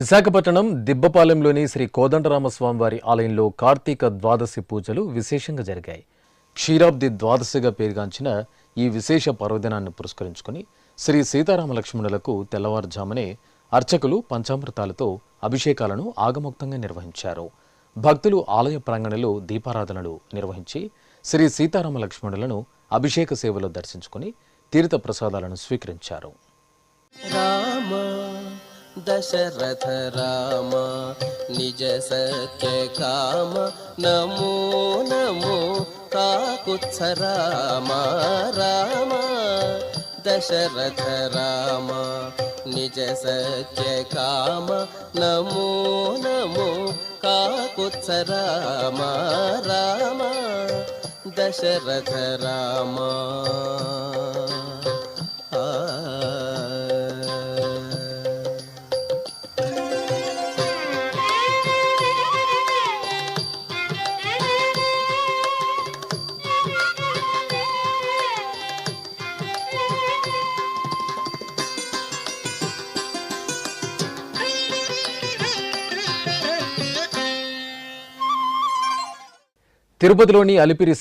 విశాఖపట్నం దిబ్బపాలెంలోని శ్రీ కోదండరామస్వామి వారి ఆలయంలో కార్తీక ద్వాదశి పూజలు విశేషంగా జరిగాయి. క్షీరాబ్ది ద్వాదశిగా పేరుగాంచిన ఈ విశేష పర్వదినాన్ని పురస్కరించుకుని శ్రీ సీతారామ లక్ష్మణులకు తెల్లవారుజామునే అర్చకులు పంచామృతాలతో అభిషేకాలను ఆగమోక్తంగా నిర్వహించారు. భక్తులు ఆలయ ప్రాంగణంలో దీపారాధనలు నిర్వహించి శ్రీ సీతారామ లక్ష్మణులను అభిషేక సేవలో దర్శించుకుని తీర్థ ప్రసాదాలను స్వీకరించారు. దశరథ రామ నిజ సత్య కామ నమో నమో కాకుత్స రామ రామ దశరథ రామ నిజ సత్య కామ నమో నమో కాకుత్స రామ రామ దశరథ రామ తిరుపతిలోని అలిపిరి